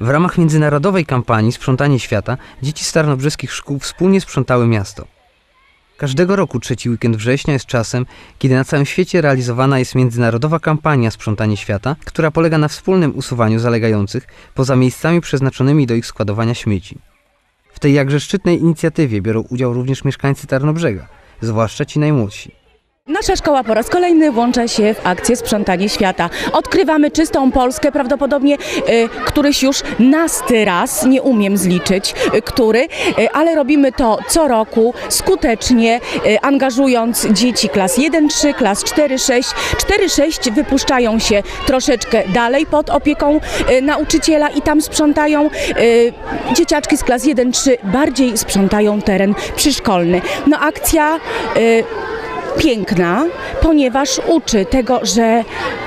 W ramach międzynarodowej kampanii Sprzątanie Świata dzieci z tarnobrzeskich szkół wspólnie sprzątały miasto. Każdego roku trzeci weekend września jest czasem, kiedy na całym świecie realizowana jest międzynarodowa kampania Sprzątanie Świata, która polega na wspólnym usuwaniu zalegających poza miejscami przeznaczonymi do ich składowania śmieci. W tej jakże szczytnej inicjatywie biorą udział również mieszkańcy Tarnobrzega, zwłaszcza ci najmłodsi. Nasza szkoła po raz kolejny włącza się w akcję Sprzątanie Świata. Odkrywamy czystą Polskę, prawdopodobnie y, któryś już nasty raz, nie umiem zliczyć, y, który, y, ale robimy to co roku skutecznie, y, angażując dzieci klas 1-3, klas 4-6. 4-6 wypuszczają się troszeczkę dalej pod opieką y, nauczyciela i tam sprzątają. Y, dzieciaczki z klas 1-3 bardziej sprzątają teren przyszkolny. No akcja... Y, piękna, ponieważ uczy tego, że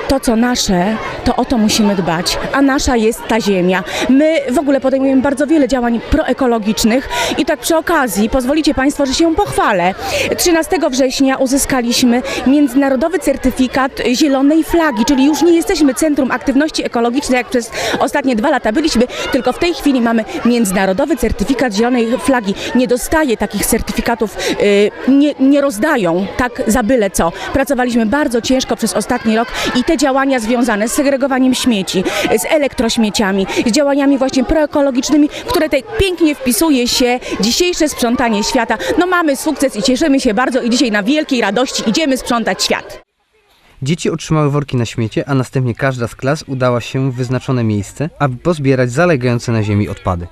to, co nasze, to o to musimy dbać, a nasza jest ta ziemia. My w ogóle podejmujemy bardzo wiele działań proekologicznych i tak przy okazji pozwolicie Państwo, że się pochwalę. 13 września uzyskaliśmy międzynarodowy certyfikat zielonej flagi, czyli już nie jesteśmy Centrum Aktywności Ekologicznej, jak przez ostatnie dwa lata byliśmy, tylko w tej chwili mamy międzynarodowy certyfikat zielonej flagi. Nie dostaje takich certyfikatów, y, nie, nie rozdają tak za byle co. Pracowaliśmy bardzo ciężko przez ostatni rok i te działania związane z segregowaniem śmieci, z elektrośmieciami, z działaniami właśnie proekologicznymi, które tutaj pięknie wpisuje się dzisiejsze sprzątanie świata. No mamy sukces i cieszymy się bardzo i dzisiaj na wielkiej radości idziemy sprzątać świat. Dzieci otrzymały worki na śmiecie, a następnie każda z klas udała się w wyznaczone miejsce, aby pozbierać zalegające na ziemi odpady.